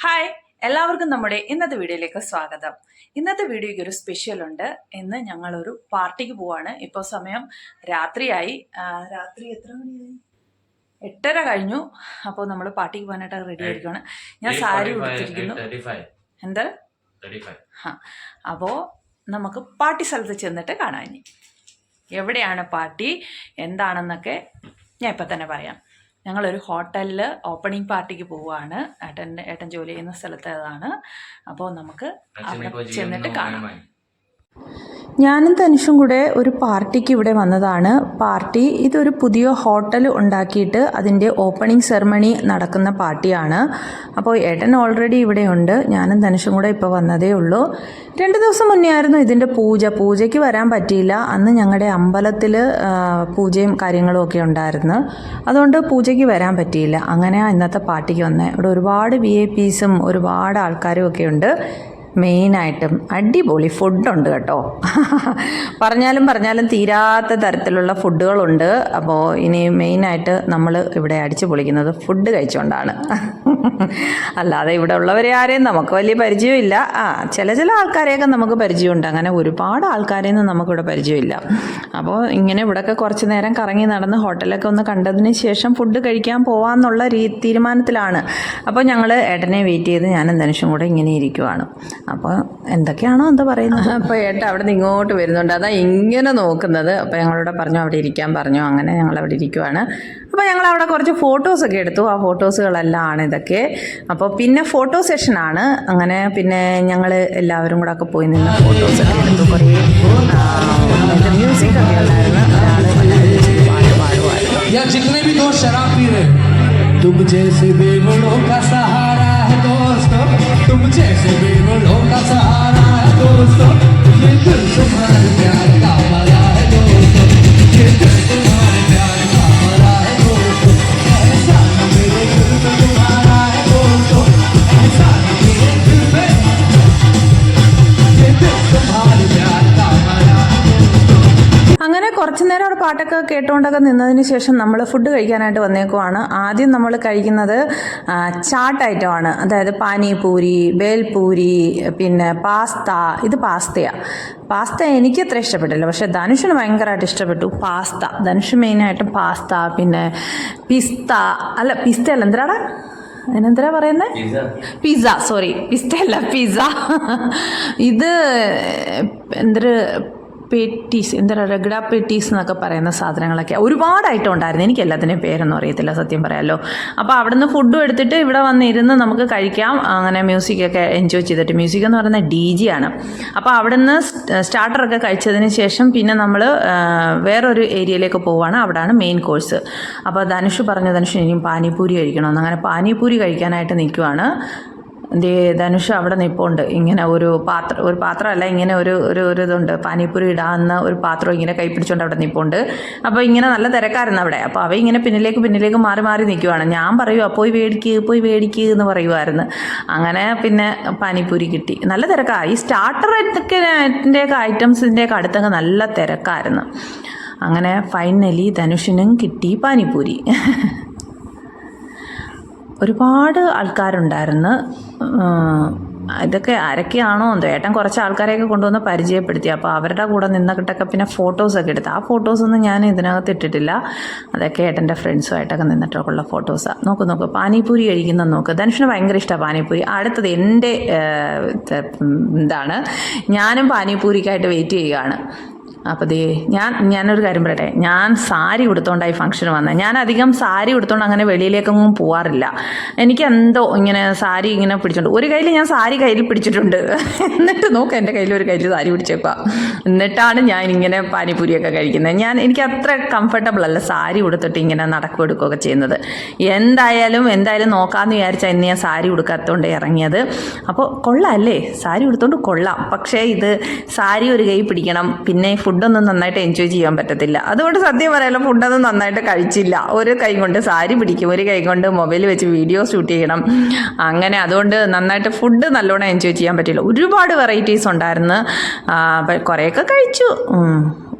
Hi എല്ലാവർക്കും നമ്മുടെ ഇന്നത്തെ വീഡിയോയിലേക്ക് സ്വാഗതം. ഇന്നത്തെ വീഡിയോയ്ക്ക് ഒരു സ്പെഷ്യൽ ഉണ്ട്. ഇന്ന് ഞങ്ങളൊരു പാർട്ടിക്ക് പോവാണ്. ഇപ്പോൾ സമയം രാത്രിയായി. രാത്രി എത്ര മണിയായി? എട്ടര കഴിഞ്ഞു. അപ്പോൾ നമ്മൾ പാർട്ടിക്ക് പോകാനായിട്ട് റെഡി ആയിരിക്കുകയാണ് ഞാൻ സാരി ഉടുത്തിരിക്കുന്നു. എന്താ? അപ്പോൾ നമുക്ക് പാർട്ടി സ്ഥലത്ത് ചെന്നിട്ട് കാണാൻ എവിടെയാണ് പാർട്ടി? എന്താണെന്നൊക്കെ ഞാൻ ഇപ്പം തന്നെ പറയാം. ഞങ്ങളൊരു ഹോട്ടലിൽ ഓപ്പണിംഗ് പാർട്ടിക്ക് പോവുകയാണ് ഏട്ടൻ ഏട്ടൻ ജോലി ചെയ്യുന്ന സ്ഥലത്തേതാണ് അപ്പോൾ നമുക്ക് അവിടെ ചെന്നിട്ട് കാണാം. ഞാനും തനുഷും കൂടെ ഒരു പാർട്ടിക്ക് ഇവിടെ വന്നതാണ്. പാർട്ടി ഇതൊരു പുതിയ ഹോട്ടൽ ഉണ്ടാക്കിയിട്ട് അതിന്റെ ഓപ്പണിംഗ് സെറമണി നടക്കുന്ന പാർട്ടിയാണ്. അപ്പോൾ ഏട്ടൻ ഓൾറെഡി ഇവിടെ ഉണ്ട്. ഞാനും തനുഷും കൂടെ ഇപ്പോൾ വന്നതേ ഉള്ളൂ. രണ്ട് ദിവസം മുന്നേ ആയിരുന്നു ഇതിന്റെ പൂജ. പൂജയ്ക്ക് വരാൻ പറ്റിയില്ല. അന്ന് ഞങ്ങളുടെ അമ്പലത്തിൽ പൂജയും കാര്യങ്ങളും ഒക്കെ ഉണ്ടായിരുന്നു. അതുകൊണ്ട് പൂജയ്ക്ക് വരാൻ പറ്റിയില്ല. അങ്ങനെ ഇന്നത്തെ പാർട്ടിക്ക് വന്നത് ഇവിടെ ഒരുപാട് വി ഐ പീസും ഒരുപാട് ആൾക്കാരും ഒക്കെ ഉണ്ട്. മെയിനായിട്ടും അടിപൊളി ഫുഡുണ്ട് കേട്ടോ. പറഞ്ഞാലും പറഞ്ഞാലും തീരാത്ത തരത്തിലുള്ള ഫുഡുകളുണ്ട്. അപ്പോൾ ഇനി മെയിനായിട്ട് നമ്മൾ ഇവിടെ അടിച്ചു പൊളിക്കുന്നത് ഫുഡ് കഴിച്ചുകൊണ്ടാണ് അല്ലാതെ ഇവിടെ ഉള്ളവരെ ആരെയും നമുക്ക് വലിയ പരിചയമില്ല. ആ ചില ചില ആൾക്കാരെയൊക്കെ നമുക്ക് പരിചയമുണ്ട്. അങ്ങനെ ഒരുപാട് ആൾക്കാരെയൊന്നും നമുക്കിവിടെ പരിചയമില്ല. അപ്പോൾ ഇങ്ങനെ ഇവിടെയൊക്കെ കുറച്ച് നേരം കറങ്ങി നടന്ന് ഹോട്ടലൊക്കെ ഒന്ന് കണ്ടതിന് ശേഷം ഫുഡ് കഴിക്കാൻ പോവാന്നുള്ള രീ തീരുമാനത്തിലാണ്. അപ്പോൾ ഞങ്ങൾ ഏട്ടനെ വെയിറ്റ് ചെയ്ത് ഞാൻ ധനുഷും കൂടെ ഇങ്ങനെ ഇരിക്കുവാണ്. അപ്പോൾ എന്തൊക്കെയാണോ എന്താ പറയുന്നത് അപ്പോൾ ഏട്ടൻ അവിടെ നിന്ന് ഇങ്ങോട്ട് വരുന്നുണ്ട് അതാ ഇങ്ങനെ നോക്കുന്നത് അപ്പോൾ ഞങ്ങളോട് പറഞ്ഞു അവിടെ ഇരിക്കാൻ പറഞ്ഞു അങ്ങനെ ഞങ്ങൾ അവിടെ ഇരിക്കുവാണ് അപ്പോൾ ഞങ്ങൾ അവിടെ കുറച്ച് ഫോട്ടോസൊക്കെ എടുത്തു ആ ഫോട്ടോസുകളെല്ലാം ആണ് ഇതൊക്കെ അപ്പോൾ പിന്നെ ഫോട്ടോ സെഷനാണ് അങ്ങനെ പിന്നെ ഞങ്ങൾ എല്ലാവരും കൂടെ ഒക്കെ പോയി നിന്ന് ഫോട്ടോസൊക്കെ എടുത്തു കുറേ മ്യൂസിക് ഒക്കെ ഉണ്ടായിരുന്നു ഒരാൾ പാട്ട് പാടുമായിരുന്നു या जितने भी दोस्त शराब पी रहे हैं, तुम जैसे बेगुलों का सहारा है दोस्त तुमचे सुबीर लोकाचा दोस्त. तुम्हाला അങ്ങനെ കുറച്ചു നേരം അവിടെ പാട്ടൊക്കെ കേട്ടുകൊണ്ടൊക്കെ നിന്നതിന് ശേഷം നമ്മൾ ഫുഡ് കഴിക്കാനായിട്ട് വന്നേക്കുവാണ്. ആദ്യം നമ്മൾ കഴിക്കുന്നത് ചാട്ട് ഐറ്റമാണ് അതായത് പാനിപൂരി ബേൽപൂരി പിന്നെ പാസ്ത. ഇത് പാസ്തയാണ് പാസ്ത എനിക്ക് അത്ര ഇഷ്ടപ്പെട്ടില്ല. പക്ഷേ ധനുഷിന് ഭയങ്കരമായിട്ട് ഇഷ്ടപ്പെട്ടു പാസ്ത. ധനുഷ് മെയിനായിട്ടും പാസ്ത പിന്നെ പിസ്ത. അല്ല പിസ്ത അല്ല എന്തിനാടാ? അതിനെന്തരാ പറയുന്നത് പിസ്സ. സോറി പിസ്ത അല്ല പിസ്സ. ഇത് എന്തൊരു പെറ്റീസ് എന്താ പറയുക റെഗഡ പെറ്റീസ് എന്നൊക്കെ പറയുന്ന സാധനങ്ങളൊക്കെ ഒരുപാട് ഐറ്റം ഉണ്ടായിരുന്നു എനിക്ക് എല്ലാത്തിന്റെയും പേരൊന്നും അറിയത്തില്ല സത്യം പറയാമല്ലോ അപ്പോൾ അവിടെ നിന്ന് ഫുഡും എടുത്തിട്ട് ഇവിടെ വന്നിരുന്ന് നമുക്ക് കഴിക്കാം. അങ്ങനെ മ്യൂസിക്കൊക്കെ എൻജോയ് ചെയ്തിട്ട്. മ്യൂസിക് എന്ന് പറയുന്നത് ഡി ജി ആണ്. അപ്പോൾ അവിടെ നിന്ന് സ്റ്റാർട്ടറൊക്കെ കഴിച്ചതിന് ശേഷം പിന്നെ നമ്മൾ വേറൊരു ഏരിയയിലേക്ക് പോവുകയാണ് അവിടെയാണ് മെയിൻ കോഴ്സ് അപ്പോൾ ധനുഷ് പറഞ്ഞു ധനുഷ് ഇനിയും പാനിപൂരി കഴിക്കണമെന്ന് അങ്ങനെ പാനിപൂരി കഴിക്കാനായിട്ട് നിൽക്കുവാണ് ദേ ധനുഷ് അവിടെ നിൽപ്പുണ്ട് ഇങ്ങനെ ഒരു പാത്രം ഒരു പാത്രമല്ല ഇങ്ങനെ ഒരു ഒരു ഇതുണ്ട്. പാനിപ്പൂരി ഇടാവുന്ന ഒരു പാത്രം ഇങ്ങനെ കൈ പിടിച്ചുകൊണ്ട് അവിടെ നിൽപ്പുണ്ട് അപ്പോൾ ഇങ്ങനെ നല്ല തിരക്കായിരുന്നു അവിടെ. അപ്പോൾ അവ ഇങ്ങനെ പിന്നിലേക്ക് പിന്നിലേക്ക് മാറി മാറി നിൽക്കുവാണ് ഞാൻ പറയുക പോയി മേടിക്ക് പോയി മേടിക്ക് എന്ന് പറയുമായിരുന്നു അങ്ങനെ പിന്നെ പാനിപ്പൂരി കിട്ടി. നല്ല തിരക്കാണ് ഈ സ്റ്റാർട്ടർ ഒക്കെ ഐറ്റംസിന്റെയൊക്കെ അടുത്തൊക്കെ നല്ല തിരക്കായിരുന്നു. അങ്ങനെ ഫൈനലി ധനുഷിനും കിട്ടി പാനിപ്പൂരി. ഒരുപാട് ആൾക്കാരുണ്ടായിരുന്നു. ഇതൊക്കെ ആരൊക്കെയാണോ എന്തോ ഏട്ടൻ കുറച്ച് ആൾക്കാരെയൊക്കെ കൊണ്ടുവന്ന് പരിചയപ്പെടുത്തി. അപ്പോൾ അവരുടെ കൂടെ നിന്നിട്ടൊക്കെ പിന്നെ ഫോട്ടോസൊക്കെ എടുത്ത്. ആ ഫോട്ടോസൊന്നും ഞാൻ ഇതിനകത്ത് ഇട്ടിട്ടില്ല. അതൊക്കെ ഏട്ടന്റെ ഫ്രണ്ട്സുമായിട്ടൊക്കെ നിന്നിട്ടൊക്കെ ഉള്ള ഫോട്ടോസാണ് നോക്ക് നോക്ക്. പാനിപൂരി കഴിക്കുന്ന നോക്ക്. ധനുഷിന് ഭയങ്കര ഇഷ്ടമാണ് പാനിപൂരി അടുത്തത് എന്റെ എന്താണ് ഞാനും പാനിപൂരിക്കായിട്ട് വെയിറ്റ് ചെയ്യുകയാണ്. അപ്പോൾ ദേ ഞാൻ ഞാനൊരു കാര്യം പറയട്ടെ. ഞാൻ സാരി ഉടുത്തോണ്ടായി ഫംഗ്ഷന് വന്നത് ഞാൻ അധികം സാരി ഉടുത്തോണ്ട് അങ്ങനെ വെളിയിലേക്കൊന്നും പോവാറില്ല. എനിക്ക് എന്തോ ഇങ്ങനെ സാരി ഇങ്ങനെ പിടിച്ചോണ്ട് ഒരു കയ്യിൽ ഞാൻ സാരി കയ്യിൽ പിടിച്ചിട്ടുണ്ട്. എന്നിട്ട് നോക്ക് എന്റെ കയ്യിൽ ഒരു കയ്യിൽ സാരി പിടിച്ചേക്കുക എന്നിട്ടാണ് ഞാൻ ഇങ്ങനെ പാനിപ്പൂരിയൊക്കെ കഴിക്കുന്നത്. ഞാൻ എനിക്ക് അത്ര കംഫർട്ടബിൾ അല്ല സാരി ഉടുത്തിട്ട് ഇങ്ങനെ നടക്കും എടുക്കുകയൊക്കെ ചെയ്യുന്നത്. എന്തായാലും എന്തായാലും നോക്കാമെന്ന് വിചാരിച്ചാൽ ഇന്ന് ഞാൻ സാരി ഉടുക്കാത്തോണ്ട് ഇറങ്ങിയത്. അപ്പോൾ കൊള്ളാം അല്ലേ? സാരി ഉടുത്തോണ്ട് കൊള്ളാം. പക്ഷേ ഇത് സാരി ഒരു കൈ പിടിക്കണം. പിന്നെ ഫുഡൊന്നും നന്നായിട്ട് എൻജോയ് ചെയ്യാൻ പറ്റത്തില്ല. അതുകൊണ്ട് സത്യം പറയാലോ ഫുഡൊന്നും നന്നായിട്ട് കഴിച്ചില്ല. ഒരു കൈ കൊണ്ട് സാരി പിടിക്കും ഒരു കൈ കൊണ്ട് മൊബൈൽ വെച്ച് വീഡിയോ ഷൂട്ട് ചെയ്യണം. അങ്ങനെ അതുകൊണ്ട് നന്നായിട്ട് ഫുഡ് നല്ലോണം എൻജോയ് ചെയ്യാൻ പറ്റില്ല. ഒരുപാട് വെറൈറ്റീസ് ഉണ്ടായിരുന്നു. കുറേയൊക്കെ കഴിച്ചു.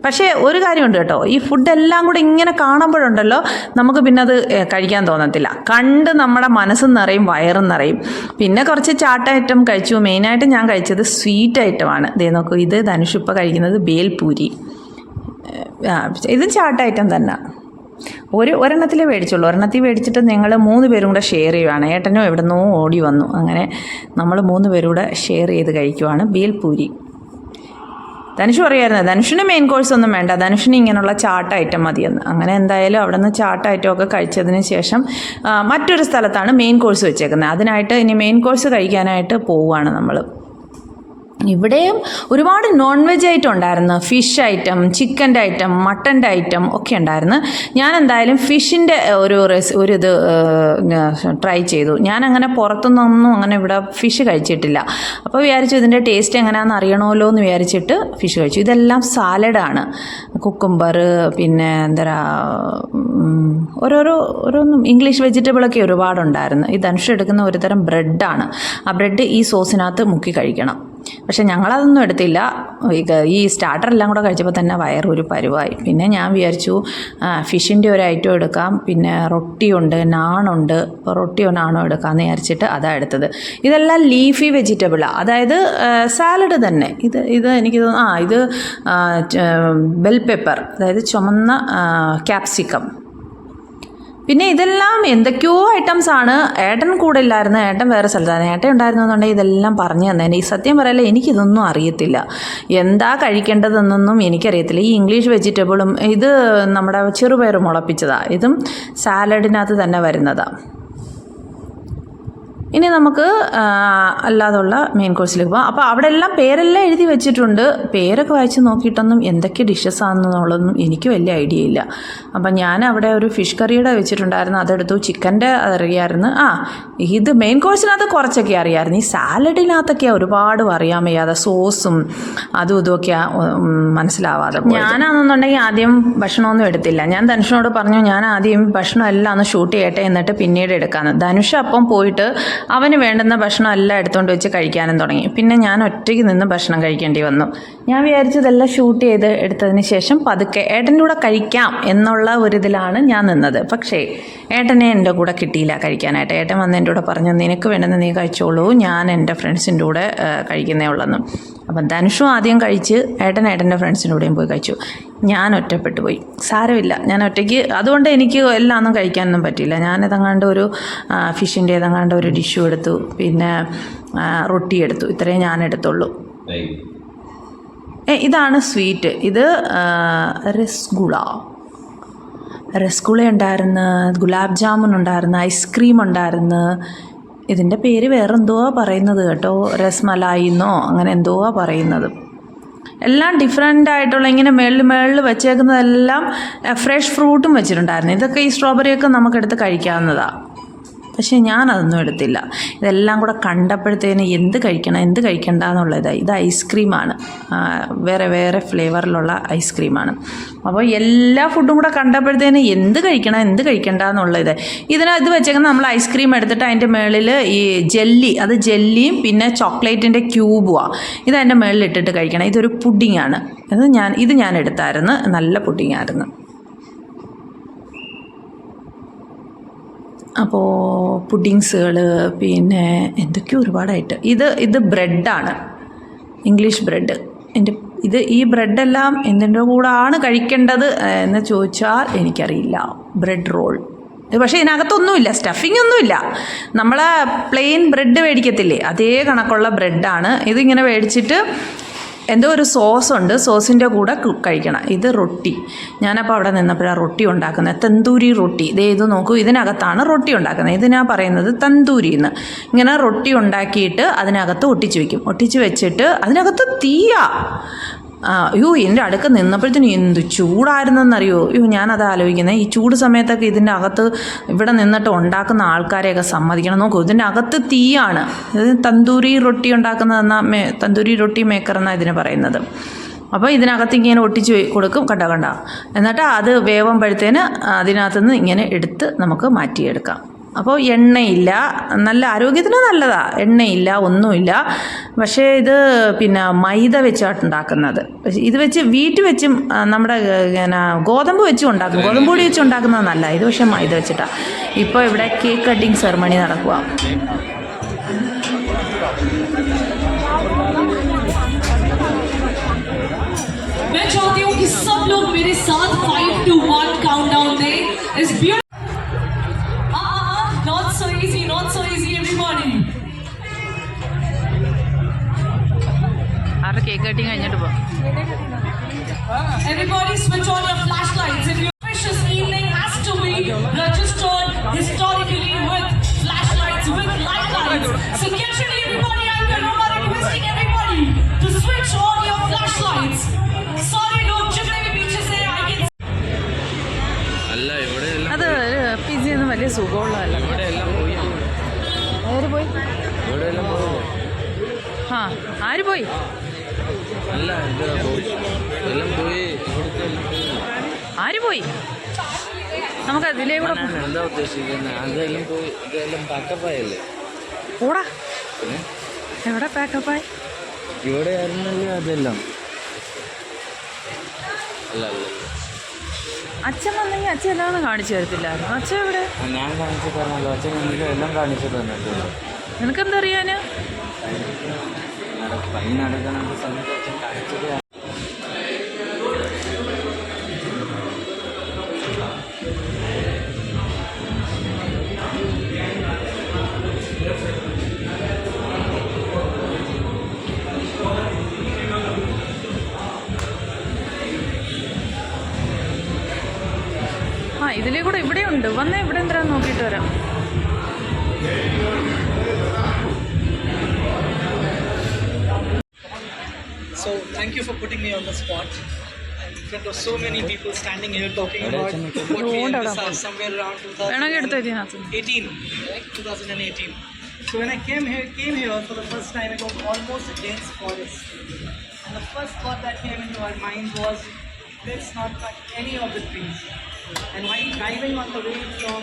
പക്ഷേ ഒരു കാര്യമുണ്ട് കേട്ടോ. ഈ ഫുഡെല്ലാം കൂടെ ഇങ്ങനെ കാണുമ്പോഴുണ്ടല്ലോ നമുക്ക് പിന്നെ അത് കഴിക്കാൻ തോന്നത്തില്ല. കണ്ട് നമ്മുടെ മനസ്സ് നിറയും വയറും നിറയും. പിന്നെ കുറച്ച് ചാട്ട ഐറ്റം കഴിച്ചു. മെയിനായിട്ട് ഞാൻ കഴിച്ചത് സ്വീറ്റ് ഐറ്റമാണ് ഇതേ നോക്കൂ ഇത് ധനുഷ് ഇപ്പോൾ കഴിക്കുന്നത് ബേൽപൂരി. ഇതും ചാട്ട ഐറ്റം തന്നെ. ഒരു ഒരെണ്ണത്തിലേ മേടിച്ചുള്ളൂ. ഒരെണ്ണത്തിൽ മേടിച്ചിട്ട് ഞങ്ങൾ മൂന്ന് പേരും കൂടെ ഷെയർ ചെയ്യുവാണ്. ഏട്ടനും എവിടുന്നോ ഓടി വന്നു. അങ്ങനെ നമ്മൾ മൂന്ന് പേരും കൂടെ ഷെയർ ചെയ്ത് കഴിക്കുവാണ് ബേൽപൂരി. ധനുഷ് പറയായിരുന്നു ധനുഷിന് മെയിൻ കോഴ്സ് ഒന്നും വേണ്ട. ധനുഷിന് ഇങ്ങനെയുള്ള ചാട്ട ഐറ്റം മതിയെന്ന്. അങ്ങനെ എന്തായാലും അവിടെ നിന്ന് ഐറ്റം ഒക്കെ കഴിച്ചതിന് ശേഷം മറ്റൊരു സ്ഥലത്താണ് മെയിൻ കോഴ്സ് വെച്ചേക്കുന്നത്. അതിനായിട്ട് ഇനി മെയിൻ കോഴ്സ് കഴിക്കാനായിട്ട് പോവുകയാണ് നമ്മൾ ഇവിടെയും ഒരുപാട് നോൺ വെജ് ഐറ്റം ഉണ്ടായിരുന്നു ഫിഷ് ഐറ്റം ചിക്കന്റെ ഐറ്റം മട്ടന്റെ ഐറ്റം ഒക്കെ ഉണ്ടായിരുന്നു. ഞാൻ എന്തായാലും ഫിഷിന്റെ ഒരു റെസി ഒരു ഇത് ട്രൈ ചെയ്തു. ഞാൻ അങ്ങനെ പുറത്തുനിന്നൊന്നും അങ്ങനെ ഇവിടെ ഫിഷ് കഴിച്ചിട്ടില്ല. അപ്പോൾ വിചാരിച്ചു ഇതിന്റെ ടേസ്റ്റ് എങ്ങനെയാണെന്ന് അറിയണമല്ലോ എന്ന് വിചാരിച്ചിട്ട് ഫിഷ് കഴിച്ചു. ഇതെല്ലാം സാലഡാണ് കുക്കുംബർ പിന്നെ എന്താ ഓരോരോ ഓരോന്നും ഇംഗ്ലീഷ് വെജിറ്റബിളൊക്കെ ഒരുപാടുണ്ടായിരുന്നു. ഈ ധനുഷ് എടുക്കുന്ന ഒരു തരം ബ്രെഡാണ് ആ ബ്രെഡ് ഈ സോസിനകത്ത് മുക്കി കഴിക്കണം. പക്ഷെ ഞങ്ങളതൊന്നും എടുത്തില്ല. ഈ സ്റ്റാർട്ടർ എല്ലാം കൂടെ കഴിച്ചപ്പോൾ തന്നെ വയറൊരു പരുവായി. പിന്നെ ഞാൻ വിചാരിച്ചു ഫിഷിന്റെ ഒരു ഐറ്റം എടുക്കാം. പിന്നെ റൊട്ടിയുണ്ട് നാണുണ്ട്. അപ്പോൾ റൊട്ടിയോ നാണോ എടുക്കാമെന്ന് വിചാരിച്ചിട്ട് അതാണ് എടുത്തത്. ഇതെല്ലാം ലീഫി വെജിറ്റബിളാണ് അതായത് സാലഡ് തന്നെ. ഇത് ഇത് എനിക്ക് തോന്നുന്നു ആ ഇത് ബെൽ പെപ്പർ അതായത് ചുമന്ന ക്യാപ്സിക്കം പിന്നെ ഇതെല്ലാം എന്തൊക്കെയോ ഐറ്റംസ് ആണ്. ഏട്ടൻ കൂടെ ഇല്ലായിരുന്നു. ഏട്ടൻ വേറെ സ്ഥലത്താണ്. ഏട്ടൻ ഉണ്ടായിരുന്നു എന്നുണ്ടെങ്കിൽ ഇതെല്ലാം പറഞ്ഞു തന്നെ ഈ സത്യം പറയല്ലേ എനിക്കിതൊന്നും അറിയത്തില്ല. എന്താ കഴിക്കേണ്ടതെന്നൊന്നും എനിക്കറിയത്തില്ല. ഈ ഇംഗ്ലീഷ് വെജിറ്റബിളും ഇത് നമ്മുടെ ചെറുപയർ മുളപ്പിച്ചതാണ് ഇതും സാലഡിനകത്ത് തന്നെ വരുന്നതാണ് ഇനി നമുക്ക് അല്ലാതുള്ള മെയിൻ കോഴ്സിലേക്ക് പോകാം അപ്പോൾ അവിടെ എല്ലാം പേരെല്ലാം എഴുതി വെച്ചിട്ടുണ്ട്. പേരൊക്കെ വായിച്ച് നോക്കിയിട്ടൊന്നും എന്തൊക്കെ ഡിഷസ് ആണെന്നുള്ളതൊന്നും എനിക്ക് വലിയ ഐഡിയ ഇല്ല. അപ്പം ഞാൻ അവിടെ ഒരു ഫിഷ് കറിയുടെ വെച്ചിട്ടുണ്ടായിരുന്നു. അതെടുത്തു. ചിക്കന്റെ അതറിയായിരുന്നു ആ ഇത് മെയിൻ കോഴ്സിനകത്ത് കുറച്ചൊക്കെ അറിയായിരുന്നു. ഈ സാലഡിനകത്തൊക്കെ ഒരുപാട് അറിയാൻ വയ്യാതെ സോസും അതും ഇതുമൊക്കെ മനസ്സിലാവാതെ ഞാനാണെന്നുണ്ടെങ്കിൽ ആദ്യം ഭക്ഷണമൊന്നും എടുത്തില്ല. ഞാൻ ധനുഷിനോട് പറഞ്ഞു ഞാൻ ആദ്യം ഭക്ഷണം എല്ലാം ഒന്ന് ഷൂട്ട് ചെയ്യട്ടെ എന്നിട്ട് പിന്നീട് എടുക്കാമെന്ന് ധനുഷ് അപ്പം പോയിട്ട് അവന് വേണ്ടുന്ന ഭക്ഷണം എല്ലാം എടുത്തുകൊണ്ട് വെച്ച് കഴിക്കാനും തുടങ്ങി. പിന്നെ ഞാൻ ഒറ്റയ്ക്ക് നിന്ന് ഭക്ഷണം കഴിക്കേണ്ടി വന്നു. ഞാൻ വിചാരിച്ചതെല്ലാം ഷൂട്ട് ചെയ്ത് എടുത്തതിന് ശേഷം പതുക്കെ ഏട്ടന്റെ കൂടെ കഴിക്കാം എന്നുള്ള ഒരിതിലാണ് ഞാൻ നിന്നത്. പക്ഷേ ഏട്ടനെ എന്റെ കൂടെ കിട്ടിയില്ല കഴിക്കാനായിട്ട്. ഏട്ടൻ വന്ന് എന്റെ കൂടെ പറഞ്ഞു നിനക്ക് വേണ്ടുന്ന നീ കഴിച്ചോളൂ. ഞാൻ എന്റെ ഫ്രണ്ട്സിന്റെ കൂടെ കഴിക്കുന്നേ ഉള്ളെന്ന്. അപ്പം ധനുഷും ആദ്യം കഴിച്ച് ഏട്ടൻ ഏട്ടന്റെ ഫ്രണ്ട്സിന്റെ കൂടെയും പോയി കഴിച്ചു. ഞാൻ ഒറ്റപ്പെട്ടു പോയി. സാരമില്ല. ഞാൻ ഒറ്റയ്ക്ക് അതുകൊണ്ട് എനിക്ക് എല്ലാം ഒന്നും കഴിക്കാനൊന്നും പറ്റിയില്ല. ഞാൻ ഏതങ്ങാണ്ട് ഒരു ഫിഷിന്റെ ഏതങ്ങാണ്ട് ഒരു ഡിഷും എടുത്തു. പിന്നെ റൊട്ടി എടുത്തു. ഇത്രയും ഞാൻ എടുത്തുള്ളൂ ഏ, ഇതാണ് സ്വീറ്റ്. ഇത് രസ്ഗുള രസ്ഗുള. ഉണ്ടായിരുന്നു ഗുലാബ് ജാമുൻ ഉണ്ടായിരുന്നു ഐസ്ക്രീം ഉണ്ടായിരുന്നു ഇതിന്റെ പേര് വേറെ എന്തുവാ പറയുന്നത് കേട്ടോ? രസ്മലായി എന്നോ അങ്ങനെ എന്തുവാ പറയുന്നത്? എല്ലാം ഡിഫറെന്റ് ആയിട്ടുള്ള ഇങ്ങനെ മേളിൽ മേളിൽ വെച്ചേക്കുന്നതെല്ലാം ഫ്രഷ് ഫ്രൂട്ടും വെച്ചിട്ടുണ്ടായിരുന്നു. ഇതൊക്കെ ഈ സ്ട്രോബെറിയൊക്കെ നമുക്കെടുത്ത് കഴിക്കാവുന്നതാണ് പക്ഷേ ഞാനതൊന്നും എടുത്തില്ല. ഇതെല്ലാം കൂടെ കണ്ടപ്പോഴത്തേന് എന്ത് കഴിക്കണം എന്ത് കഴിക്കണ്ട എന്നുള്ളതായി ഇത് ഐസ്ക്രീമാണ്. വേറെ വേറെ ഫ്ലേവറിലുള്ള ഐസ്ക്രീമാണ്. അപ്പോൾ എല്ലാ ഫുഡും കൂടെ കണ്ടപ്പോഴത്തേന് എന്ത് കഴിക്കണം എന്ത് കഴിക്കണ്ട എന്നുള്ളത്. ഇതിന് ഇത് വെച്ചേക്കുന്ന നമ്മൾ ഐസ്ക്രീം എടുത്തിട്ട് അതിന്റെ മുകളിൽ ഈ ജെല്ലി അത് ജെല്ലിയും പിന്നെ ചോക്ലേറ്റിന്റെ ക്യൂബുമാണ് ഇത് അതിന്റെ മുകളിൽ ഇട്ടിട്ട് കഴിക്കണം. ഇതൊരു പുഡിങ്ങാണ്. ഇത് ഞാൻ ഇത് ഞാൻ എടുത്തായിരുന്നു. നല്ല പുഡിങ്ങായിരുന്നു. അപ്പോൾ പുഡിങ്സുകൾ പിന്നെ എന്തൊക്കെയോ ഒരുപാടായിട്ട്. ഇത് ഇത് ബ്രെഡാണ്. English bread. എന്റെ ഇത് ഈ ബ്രെഡെല്ലാം എന്തിന്റെ കൂടാണ് കഴിക്കേണ്ടത് എന്ന് ചോദിച്ചാൽ എനിക്കറിയില്ല. Bread roll. പക്ഷേ ഇതിനകത്തൊന്നുമില്ല സ്റ്റഫിംഗ് ഒന്നുമില്ല നമ്മൾ പ്ലെയിൻ ബ്രെഡ് മേടിക്കത്തില്ലേ? അതേ കണക്കുള്ള ബ്രെഡാണ്. ഇതിങ്ങനെ മേടിച്ചിട്ട് എന്തോ ഒരു സോസ് ഉണ്ട് സോസിന്റെ കൂടെ കഴിക്കണം. ഇത് റൊട്ടി. ഞാനപ്പോൾ അവിടെ നിന്നപ്പോഴാണ് റൊട്ടി ഉണ്ടാക്കുന്നത്. തന്തൂരി റൊട്ടി. ഇതേ ഇത് നോക്കൂ ഇതിനകത്താണ് റൊട്ടി ഉണ്ടാക്കുന്നത്. ഇതിനാ പറയുന്നത് തന്തൂരി എന്ന്. ഇങ്ങനെ റൊട്ടി ഉണ്ടാക്കിയിട്ട് അതിനകത്ത് ഒട്ടിച്ച് വയ്ക്കും ഒട്ടിച്ച് വെച്ചിട്ട് അതിനകത്ത് തീയാ. അയ്യോ എന്റെ അടുക്ക നിന്നപ്പോഴത്തേനും എന്ത് ചൂടായിരുന്നെന്നറിയോ? അയ്യോ ഞാനത് ആലോചിക്കുന്നത് ഈ ചൂട് സമയത്തൊക്കെ ഇതിന്റെ അകത്ത് ഇവിടെ നിന്നിട്ട് ഉണ്ടാക്കുന്ന ആൾക്കാരെയൊക്കെ സമ്മതിക്കണം. നോക്കൂ ഇതിന്റെ അകത്ത് തീയാണ്. ഇത് തന്തൂരി റൊട്ടി ഉണ്ടാക്കുന്നതെന്ന മേ തന്തൂരി റൊട്ടി മേക്കർ എന്നാണ് ഇതിന് പറയുന്നത്. അപ്പോൾ ഇതിനകത്ത് ഇങ്ങനെ ഒട്ടിച്ച് കൊടുക്കും. കണ്ട കണ്ട? എന്നിട്ട് അത് വേവുമ്പോഴത്തേന് അതിനകത്തുനിന്ന് ഇങ്ങനെ എടുത്ത് നമുക്ക് മാറ്റിയെടുക്കാം. അപ്പോൾ എണ്ണയില്ല നല്ല ആരോഗ്യത്തിന് നല്ലതാണ് എണ്ണയില്ല ഒന്നുമില്ല പക്ഷേ ഇത് പിന്നെ മൈദ വെച്ചാണ് ഉണ്ടാക്കുന്നത് പക്ഷേ ഇത് വെച്ച് വീട്ടിൽ വെച്ചും ആ, നമ്മുടെ പിന്നെ ഗോതമ്പ് വെച്ചും ഉണ്ടാക്കും ഗോതമ്പ് പൊടി വെച്ച് ഉണ്ടാക്കുന്നത് നല്ല ഇത് പക്ഷേ മൈദ വെച്ചിട്ടാണ് ഇപ്പോൾ ഇവിടെ കേക്ക് കട്ടിങ് സെറമണി നടക്കുക मैं चाहती हूँ कि सब लोग मेरे साथ फाइव टू वन काउंटडाउन दें इस കേക്ക് കട്ടിങ് കഴിഞ്ഞിട്ട് പോകാം അതെല്ലാം പോയി ഇതെല്ലാം പാക്കപ്പായല്ലേ കൂടാ പിന്നെ എവിടെ പാക്കപ്പായി ഇവിടെ ആയിരുന്നല്ലോ അതെല്ലാം? അല്ല അല്ല അല്ല. അച്ഛൻ വന്നെങ്കിൽ അച്ഛൻ എല്ലാം കാണിച്ചു തരത്തില്ലായിരുന്നു അച്ഛൻ എവിടെ? ഞാൻ കാണിച്ചു തരണല്ലോ. അച്ഛൻ എനിക്ക് എല്ലാം കാണിച്ചു തന്നിട്ടുണ്ട്. നിനക്കെന്തറിയാന് നട- പണി നടക്കുന്ന സമയത്ത് അച്ഛൻ കാണിച്ചത് ഇതിലേ കൂടെ ഇവിടെ ഉണ്ട് വന്ന് ഇവിടെ എന്തിനാ നോക്കിയിട്ട് വരാം So thank you for putting me on the spot. In front of so many people standing here talking about what we envisaged somewhere around വേണമെങ്കിൽ 2018, right? 2018. So when I came here, came here for the first time, it was almost a dense forest. And the first thought that came into my mind was, let's not cut any of the trees. And while driving on the way from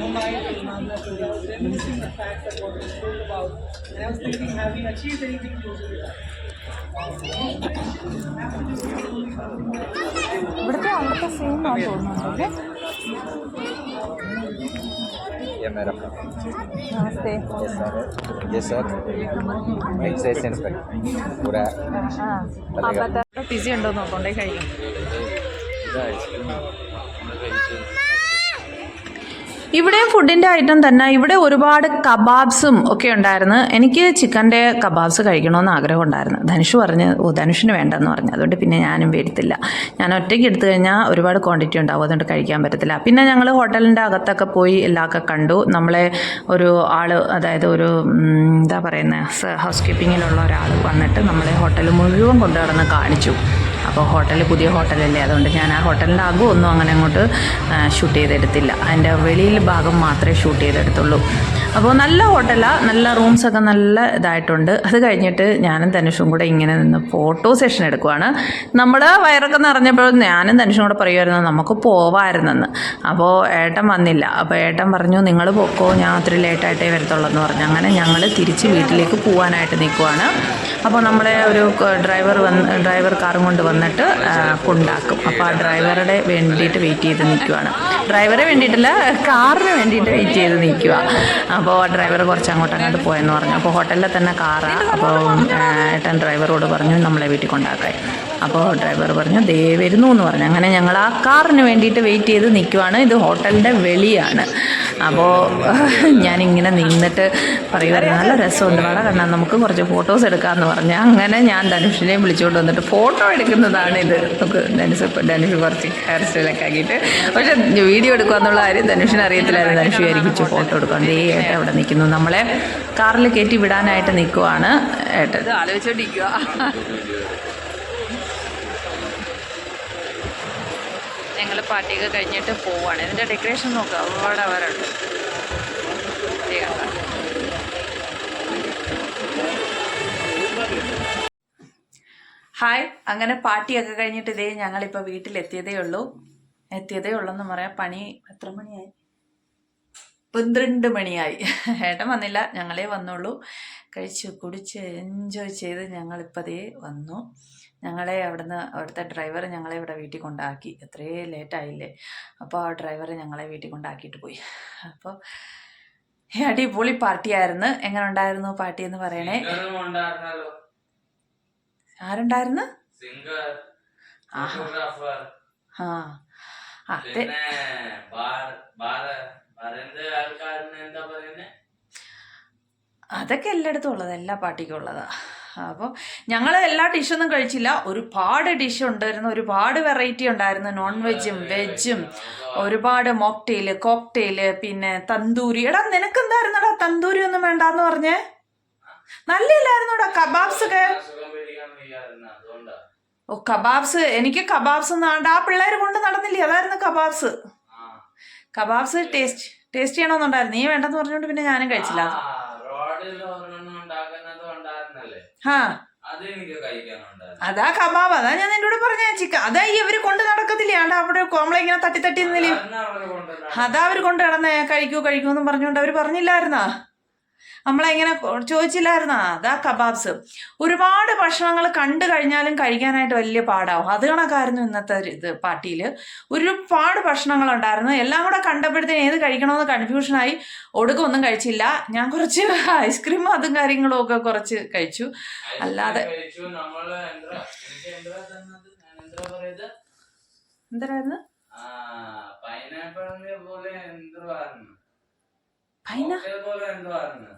Mumbai to Nanda, I was reminiscing the fact that what we spoke about, and I was thinking, have we achieved anything closer to that? ഇവിടുത്തെ അവിടുത്തെ same ആണ് തോന്നുന്നത് നമസ്തേ അപ്പൊ BC ഉണ്ടോ നോക്കണ്ടേ കഴിയും ഇവിടെയും ഫുഡിന്റെ ഐറ്റം തന്നെ. ഇവിടെ ഒരുപാട് കബാബ്സും ഒക്കെ ഉണ്ടായിരുന്നു. എനിക്ക് ചിക്കന്റെ കബാബ്സ് കഴിക്കണമെന്ന് ആഗ്രഹം ഉണ്ടായിരുന്നു ധനുഷ് പറഞ്ഞ് ഓ ധനുഷിന് വേണ്ടെന്ന് പറഞ്ഞു. അതുകൊണ്ട് പിന്നെ ഞാനും വരുത്തില്ല ഞാൻ ഒറ്റയ്ക്ക് എടുത്തു കഴിഞ്ഞാൽ ഒരുപാട് ക്വാണ്ടിറ്റി ഉണ്ടാവും. അതുകൊണ്ട് കഴിക്കാൻ പറ്റത്തില്ല. പിന്നെ ഞങ്ങൾ ഹോട്ടലിന്റെ അകത്തൊക്കെ പോയി എല്ലാമൊക്കെ കണ്ടു. നമ്മളെ ഒരു ആൾ അതായത് ഒരു എന്താ പറയുന്നത് ഹൗസ് കീപ്പിങ്ങിലുള്ള ഒരാൾ വന്നിട്ട് നമ്മളെ ഹോട്ടൽ മുഴുവൻ കൊണ്ടുനടന്ന് കാണിച്ചു. അപ്പോൾ ഹോട്ടൽ പുതിയ ഹോട്ടലല്ലേ? അതുകൊണ്ട് ഞാൻ ആ ഹോട്ടലിന്റെ അകമൊന്നും അങ്ങനെ അങ്ങോട്ട് ഷൂട്ട് ചെയ്തെടുത്തില്ല. അതിന്റെ വെളിയിൽ ഭാഗം മാത്രമേ ഷൂട്ട് ചെയ്തെടുത്തുള്ളൂ. അപ്പോൾ നല്ല ഹോട്ടലാണ് നല്ല റൂംസൊക്കെ നല്ല ഇതായിട്ടുണ്ട്. അത് കഴിഞ്ഞിട്ട് ഞാനും തനുഷും കൂടെ ഇങ്ങനെ നിന്ന് ഫോട്ടോ സെഷൻ എടുക്കുവാണ്. നമ്മൾ വയറൊക്കെ നിറഞ്ഞപ്പോൾ ഞാനും തനുഷും കൂടെ പറയുമായിരുന്നു നമുക്ക് പോവാമായിരുന്നെന്ന് അപ്പോൾ ഏട്ടൻ വന്നില്ല. അപ്പോൾ ഏട്ടൻ പറഞ്ഞു നിങ്ങൾ പൊക്കോ ഞാൻ അത്ര ലേറ്റായിട്ടേ വരത്തുള്ളൂ എന്ന് പറഞ്ഞു. അങ്ങനെ ഞങ്ങൾ തിരിച്ച് വീട്ടിലേക്ക് പോകാനായിട്ട് നിൽക്കുവാണ്. അപ്പോൾ നമ്മളെ ഒരു ഡ്രൈവർ വന്ന് ഡ്രൈവർ കാറും കൊണ്ട് വന്നിട്ട് കൊണ്ടാക്കും. അപ്പോൾ ആ ഡ്രൈവറുടെ വേണ്ടിയിട്ട് വെയിറ്റ് ചെയ്ത് നിൽക്കുവാണ് ഡ്രൈവറെ വേണ്ടിയിട്ടില്ല കാറിന് വേണ്ടിയിട്ട് വെയിറ്റ് ചെയ്ത് നിൽക്കുക അപ്പോൾ ഡ്രൈവർ കുറച്ച് അങ്ങോട്ട് അങ്ങോട്ട് പോയെന്ന് പറഞ്ഞു. അപ്പോൾ ഹോട്ടലിൽ തന്നെ കാറാണ് അപ്പോൾ ഏട്ടൻ ഡ്രൈവറോട് പറഞ്ഞു നമ്മളെ വീട്ടിൽ കൊണ്ടാക്കാൻ അപ്പോൾ ഡ്രൈവർ പറഞ്ഞു ദേ വരുന്നു എന്ന് പറഞ്ഞു. അങ്ങനെ ഞങ്ങൾ ആ കാറിന് വേണ്ടിയിട്ട് വെയിറ്റ് ചെയ്ത് നിൽക്കുവാണ് ഇത് ഹോട്ടലിന്റെ വെളിയാണ്. അപ്പോൾ ഞാനിങ്ങനെ നിന്നിട്ട് പറയുമായിരുന്നു നല്ല രസമുണ്ട് വേണം കാരണം നമുക്ക് കുറച്ച് ഫോട്ടോസ് എടുക്കാമെന്ന് പറഞ്ഞു. അങ്ങനെ ഞാൻ ധനുഷിനെയും വിളിച്ചുകൊണ്ട് വന്നിട്ട് ഫോട്ടോ എടുക്കുന്നതാണ് ഇത്. നമുക്ക് ധനുഷ് ധനുഷ് കുറച്ച് ഹെയർ സ്റ്റൈലൊക്കെ ആക്കിയിട്ട്. പക്ഷേ വീഡിയോ എടുക്കുക എന്നുള്ള കാര്യം ധനുഷിന് അറിയത്തില്ലായിരുന്നു. ധനുഷ് ആയിരിക്കും ഫോട്ടോ എടുക്കാൻ ദേ ഏട്ട അവിടെ നിൽക്കുന്നു. നമ്മളെ കാറിൽ കയറ്റി വിടാനായിട്ട് നിൽക്കുവാണ് ഏട്ടൻ. ആലോചിച്ചോണ്ടിരിക്കുക ഞങ്ങൾ പാർട്ടിയൊക്കെ കഴിഞ്ഞിട്ട് പോവാണ്. ഇതിന്റെ ഡെക്കറേഷൻ നോക്കുക ഒരുപാട് അവരുണ്ട് ഹായ്. അങ്ങനെ പാർട്ടിയൊക്കെ കഴിഞ്ഞിട്ട് ഇതേ ഞങ്ങളിപ്പോൾ വീട്ടിലെത്തിയതേ ഉള്ളൂ. എത്തിയതേ ഉള്ളെന്ന് പറയാം. പണി എത്ര മണിയായി? പന്ത്രണ്ട് മണിയായി. ഏട്ടൻ വന്നില്ല. ഞങ്ങളേ വന്നുള്ളൂ. കഴിച്ച് കുടിച്ച് എൻജോയ് ചെയ്ത് ഞങ്ങളിപ്പതേ വന്നു. ഞങ്ങളെ അവിടുന്ന് അവിടുത്തെ ഡ്രൈവർ ഞങ്ങളെ ഇവിടെ വീട്ടിൽ കൊണ്ടാക്കി. എത്രയേ ലേറ്റായില്ലേ അപ്പോൾ ആ ഡ്രൈവർ ഞങ്ങളെ വീട്ടിൽ കൊണ്ടാക്കിയിട്ട് പോയി. അപ്പോൾ അടിപൊളി പാർട്ടിയായിരുന്നു എങ്ങനെ ഉണ്ടായിരുന്നു പാർട്ടി എന്ന് പറയണേ? ആരുണ്ടായിരുന്നു? ആ. അതെ. അതൊക്കെ എല്ലായിടത്തും ഉള്ളത്. എല്ലാ പാർട്ടിക്കും ഉള്ളതാ. അപ്പോൾ ഞങ്ങൾ എല്ലാ ഡിഷൊന്നും കഴിച്ചില്ല. ഒരുപാട് ഡിഷ് ഉണ്ടായിരുന്നു. ഒരുപാട് വെറൈറ്റി ഉണ്ടായിരുന്നു. നോൺ വെജും വെജും ഒരുപാട് മോക്ടെയിൽ കോക്ടെയിൽ പിന്നെ തന്തൂരി. എടാ നിനക്ക് എന്തായിരുന്നടാ തന്തൂരി ഒന്നും വേണ്ടാന്ന് പറഞ്ഞേ? നല്ലില്ലായിരുന്നോടാ കബാബ്സ് ഒക്കെ. ഓ കബാബ്സ്. എനിക്ക് കബാബ്സ് ആ പിള്ളേർ കൊണ്ട് നടന്നില്ലേ? അതായിരുന്നു കബാബ്സ്. കബാബ്സ് ടേസ്റ്റ് ടേസ്റ്റ് ചെയ്യണമെന്നുണ്ടായിരുന്നു നീ വേണ്ടെന്ന് പറഞ്ഞുകൊണ്ട് പിന്നെ ഞാനും കഴിച്ചില്ല. ആ അത് കബാബ്. അതാ ഞാൻ നിന്നോട് പറഞ്ഞ ചിക്കൻ അതാ ഈ അവർ കൊണ്ട് നടക്കത്തില്ല? ആണ്ട് അവിടെ കോമള ഇങ്ങനെ തട്ടി തട്ടി നിന്നില്ലേ? അതാ അവർ കൊണ്ട് നടന്നേ. കഴിക്കൂ കഴിക്കൂന്ന് എന്നും പറഞ്ഞുകൊണ്ട് അവർ പറഞ്ഞില്ലായിരുന്നാ? നമ്മളെ ചോദിച്ചില്ലായിരുന്ന? അതാ കബാബ്സ്. ഒരുപാട് ഭക്ഷണങ്ങൾ കണ്ടു കഴിഞ്ഞാലും കഴിക്കാനായിട്ട് വലിയ പാടാവും. അത് കണക്കായിരുന്നു ഇന്നത്തെ ഇത് പാർട്ടിയിൽ ഒരുപാട് ഭക്ഷണങ്ങൾ ഉണ്ടായിരുന്നു എല്ലാം കൂടെ കണ്ടപ്പോഴത്തേന് ഏത് കഴിക്കണമെന്ന് കൺഫ്യൂഷനായി. ഒടുക്കൊന്നും കഴിച്ചില്ല. ഞാൻ കുറച്ച് ഐസ്ക്രീം അതും കാര്യങ്ങളും ഒക്കെ കുറച്ച് കഴിച്ചു. അല്ലാതെ- കഴിച്ചു. നമ്മൾ എന്താ എനിക്ക് എന്താ തന്നത്? ഞാൻ എന്താ പറയുന്നത് എന്തായിരുന്നു ആ പൈനാപ്പിളിനെ പോലെ എന്തുവായിരുന്നു പൈന Cocktail പോലെ എന്തുവായിരുന്നു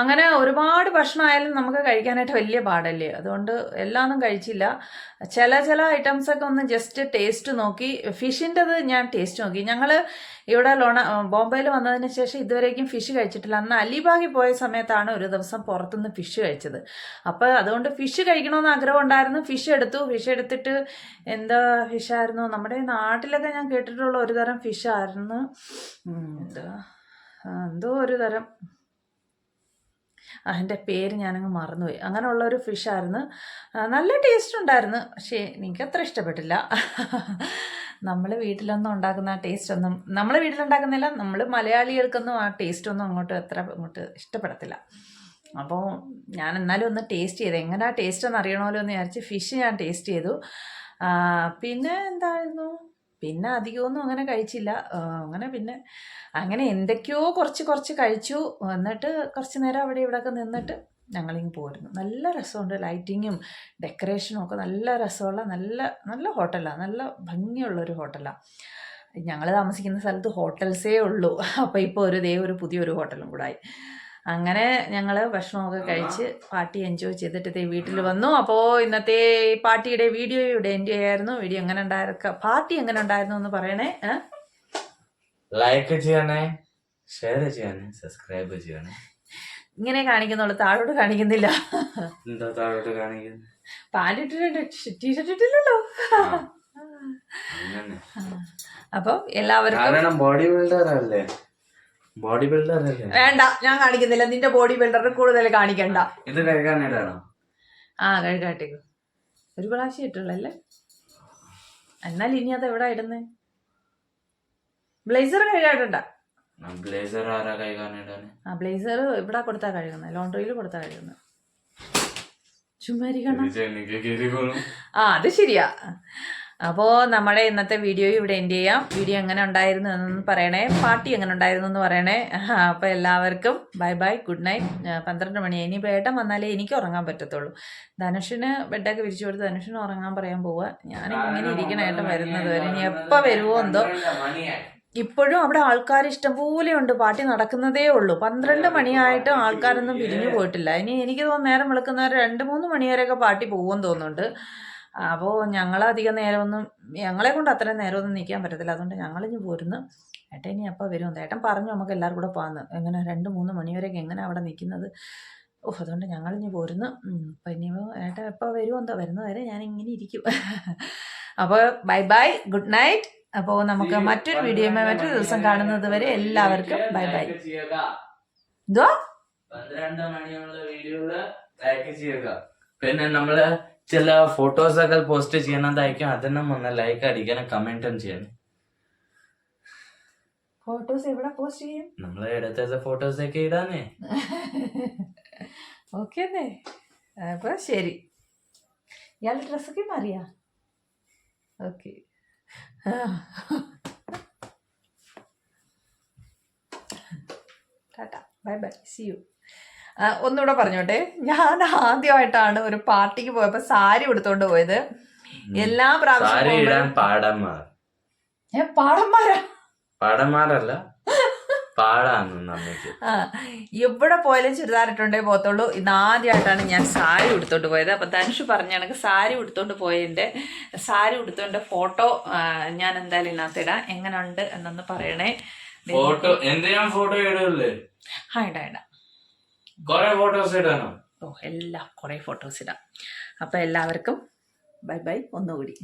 അങ്ങനെ ഒരുപാട് ഭക്ഷണമായാലും നമുക്ക് കഴിക്കാനായിട്ട് വലിയ പാടല്ലേ? അതുകൊണ്ട് എല്ലാമൊന്നും കഴിച്ചില്ല. ചില ചില ഐറ്റംസ് ഒക്കെ ഒന്ന് ജസ്റ്റ് ടേസ്റ്റ് നോക്കി. ഫിഷിന്റെത് ഞാൻ ടേസ്റ്റ് നോക്കി. ഞങ്ങൾ ഇവിടെ ലോണ ബോംബെയിൽ വന്നതിന് ശേഷം ഇതുവരേക്കും ഫിഷ് കഴിച്ചിട്ടില്ല. അന്ന് അലിബാഗിൽ പോയ സമയത്താണ് ഒരു ദിവസം പുറത്തുനിന്ന് ഫിഷ് കഴിച്ചത്. അപ്പോൾ അതുകൊണ്ട് ഫിഷ് കഴിക്കണമെന്ന് ആഗ്രഹം ഉണ്ടായിരുന്നു. ഫിഷ് എടുത്തു. ഫിഷ് എടുത്തിട്ട് എന്താ ഫിഷായിരുന്നു നമ്മുടെ നാട്ടിലൊക്കെ ഞാൻ കേട്ടിട്ടുള്ള ഒരു തരം ഫിഷായിരുന്നു എന്താ? എന്തോ ഒരു തരം. അതിന്റെ പേര് ഞാനങ്ങ് മറന്നുപോയി. അങ്ങനെയുള്ള ഒരു ഫിഷായിരുന്നു നല്ല ടേസ്റ്റ് ഉണ്ടായിരുന്നു. പക്ഷേ അത്ര ഇഷ്ടപ്പെട്ടില്ല. നമ്മൾ വീട്ടിലൊന്നും ഉണ്ടാക്കുന്ന ആ ടേസ്റ്റ് ഒന്നും നമ്മൾ വീട്ടിലുണ്ടാക്കുന്നില്ല നമ്മൾ മലയാളികൾക്കൊന്നും ആ ടേസ്റ്റ് ഒന്നും അങ്ങോട്ട് അത്ര അങ്ങോട്ട് ഇഷ്ടപ്പെടത്തില്ല. അപ്പോൾ ഞാൻ എന്നാലും ഒന്ന് ടേസ്റ്റ് ചെയ്ത്. എങ്ങനെയാണ് ടേസ്റ്റ് എന്ന് അറിയണമല്ലോ എന്ന് വിചാരിച്ച് ഫിഷ് ഞാൻ ടേസ്റ്റ് ചെയ്തു. പിന്നെ എന്തായിരുന്നു? പിന്നെ അധികമൊന്നും അങ്ങനെ കഴിച്ചില്ല. അങ്ങനെ പിന്നെ അങ്ങനെ എന്തൊക്കെയോ കുറച്ച് കുറച്ച് കഴിച്ചു. എന്നിട്ട് കുറച്ച് നേരം അവിടെ ഇവിടെയൊക്കെ നിന്നിട്ട് ഞങ്ങളിങ്ങ് പോരുന്നു. നല്ല രസമുണ്ട്. ലൈറ്റിങ്ങും ഡെക്കറേഷനും ഒക്കെ നല്ല രസമുള്ള നല്ല നല്ല ഹോട്ടലാണ് നല്ല ഭംഗിയുള്ളൊരു ഹോട്ടലാണ് ഞങ്ങൾ താമസിക്കുന്ന സ്ഥലത്ത് ഹോട്ടൽസേ ഉള്ളൂ. അപ്പോൾ ഇപ്പോൾ ഒരു ദേ ഒരു പുതിയൊരു ഹോട്ടലും കൂടായി. അങ്ങനെ ഞങ്ങൾ ഭക്ഷണമൊക്കെ കഴിച്ച് പാർട്ടി എൻജോയ് ചെയ്തിട്ട് വീട്ടിൽ വന്നു. അപ്പോൾ ഇന്നത്തെ ഈ പാർട്ടിയുടെ വീഡിയോ ഇവിടെ എൻജോയ് ആയിരുന്നു വീഡിയോ എങ്ങനെ ഉണ്ടായിരുന്ന പാർട്ടി എങ്ങനെ ഉണ്ടായിരുന്നു എന്ന് പറയണേ ലൈക്ക് ചെയ്യണേ ഷെയർ ചെയ്യണേ സബ്സ്ക്രൈബ് ചെയ്യണേ. ഇങ്ങനെ കാണിക്കുന്നുള്ളൂ. താഴോട്ട് കാണിക്കുന്നില്ല. എന്താ താഴോട്ട് കാണിക്കുന്നു? പാന്റ് അങ്ങനെ. അപ്പം എല്ലാവർക്കും ബോഡി ബിൽഡർ അല്ലേ? ബോഡി ബിൽഡർ വേണ്ട ഞാൻ കാണിക്കുന്നില്ല. നിന്റെ ബോഡി ബിൽഡർ കൂടുതൽ കാണിക്കണ്ട. ഇത് കഴുകാനായിട്ടാണോ ആ കഴുകാട്ടേക്ക്. ഒരു പ്രാവശ്യം ഇട്ടുള്ളല്ലേ എന്നാൽ ഇനി അത് എവിടെ ഇടുന്നേ? ബ്ലേസർ കഴുകാട്ടണ്ട. ബ്ലേസർ ആരാ കഴുകാനായിട്ടാണ് ആ ബ്ലേസർ ഇവിടെ കൊടുത്താ കഴുകുന്നത് ലോണ്ടറിയിൽ കൊടുത്താ കഴുകുന്നത് ചുമ്മാരിക്കണം ആ അത് ശരിയാ. അപ്പോൾ നമ്മുടെ ഇന്നത്തെ വീഡിയോ ഇവിടെ എൻഡ് ചെയ്യാം. വീഡിയോ എങ്ങനെ ഉണ്ടായിരുന്നു എന്നൊന്ന് പറയണേ. പാർട്ടി എങ്ങനെ ഉണ്ടായിരുന്നു എന്ന് പറയണേ. അപ്പോൾ എല്ലാവർക്കും ബൈ ബൈ ഗുഡ് നൈറ്റ് പന്ത്രണ്ട് മണി. ഇനി വേട്ടം വന്നാലേ എനിക്ക് ഉറങ്ങാൻ പറ്റത്തുള്ളൂ. ധനുഷിന് ബെഡൊക്കെ വിരിച്ചു കൊടുത്ത് ധനുഷിന് ഉറങ്ങാൻ പറയാൻ പോവുക ഞാൻ ഇങ്ങനെ ഇരിക്കണായിട്ട് വരുന്നത് വരെ. ഇനി എപ്പോൾ വരുമോ എന്തോ. ഇപ്പോഴും അവിടെ ആൾക്കാർ ഇഷ്ടംപോലെ ഉണ്ട്. പാർട്ടി നടക്കുന്നതേ ഉള്ളൂ. പന്ത്രണ്ട് മണിയായിട്ടും ആൾക്കാരൊന്നും പിരിഞ്ഞു പോയിട്ടില്ല. ഇനി എനിക്ക് തോന്നുന്നു നേരം വിളക്കുന്നവർ രണ്ട് മൂന്ന് മണി വരെയൊക്കെ പാർട്ടി പോകുമെന്ന് തോന്നുന്നുണ്ട്. അപ്പോൾ ഞങ്ങളധികം നേരമൊന്നും ഞങ്ങളെ കൊണ്ട് അത്രയും നേരമൊന്നും നിൽക്കാൻ പറ്റത്തില്ല. അതുകൊണ്ട് ഞങ്ങളിഞ്ഞ് പോരുന്നു. ഏട്ടൻ ഇനി അപ്പോൾ വരും? ഏട്ടൻ പറഞ്ഞു നമുക്ക് എല്ലാവരും കൂടെ പോകാമെന്ന് എങ്ങനെ? രണ്ട് മൂന്ന് മണിവരെയൊക്കെ എങ്ങനെ അവിടെ നിൽക്കുന്നത് ഓ അതുകൊണ്ട് ഞങ്ങളിഞ്ഞ് പോരുന്നു. അപ്പം ഇനിയിപ്പോൾ ഏട്ടൻ എപ്പോൾ വരുമോ എന്തോ വരുന്നവരെ ഞാൻ ഇങ്ങനെ ഇരിക്കും. അപ്പോൾ ബൈ ബൈ ഗുഡ് നൈറ്റ്. അപ്പോൾ നമുക്ക് മറ്റൊരു വീഡിയോയുമായി മറ്റൊരു ദിവസം കാണുന്നത് വരെ എല്ലാവർക്കും ബൈ ബൈ. എന്തോ പന്ത്രണ്ട് മണിയുള്ള വീഡിയോയിൽ ലൈക്ക് ചെയ്യുക. പിന്നെ നമ്മൾ ചില ഫോട്ടോസ് ഒക്കെ പോസ്റ്റ് ചെയ്യുന്നതായിരിക്കും. അതിനും ഒന്ന് ലൈക്ക് അടിക്കണം കമന്റും ചെയ്യണം. ഫോട്ടോസ് എവിടെ പോസ്റ്റ് ചെയ്യും? നമ്മൾ എടുത്ത ഫോട്ടോസ് ഒക്കെ ഇടാനേ. ഓക്കെ അല്ലേ? അപ്പൊ ശരി. ഇയാളുടെ ഡ്രസ്സൊക്കെ മാറിയാ? Okay tata. Bye bye see you ഒന്നുകൂടെ പറഞ്ഞോട്ടെ. ഞാൻ ആദ്യമായിട്ടാണ് ഒരു പാർട്ടിക്ക് പോയപ്പോ സാരി ഉടുത്തോണ്ട് പോയത്. എല്ലാ പ്രാവശ്യം പാടന്മാർ. ഏ, പാടന്മാരാ? പാടന്മാരല്ല. എവിടെ പോയാലും ചുരിദാർ ഇട്ടുണ്ടേ പോകത്തുള്ളൂ. ഇന്ന് ആദ്യമായിട്ടാണ് ഞാൻ സാരി ഉടുത്തോണ്ട് പോയത്. അപ്പം ധനുഷ് പറഞ്ഞ കണക്ക് സാരി ഉടുത്തോണ്ട് പോയതിന്റെ സാരി ഉടുത്തോണ്ട് ഫോട്ടോ ഞാൻ എന്തായാലും ഇതിനകത്ത് ഇടാം. എങ്ങനെ ഉണ്ട് എന്നൊന്ന് പറയണേ. ഫോട്ടോ എന്തിനാ ഫോട്ടോ ഇടല്ലേ ആ ഇടാം ഇടാം. കൊറേ ഫോട്ടോസ് ഇടാനോ? ഓ എല്ലാം കുറെ ഫോട്ടോസ് ഇടാം. അപ്പൊ എല്ലാവർക്കും ബൈ ബൈ ഒന്നുകൂടി.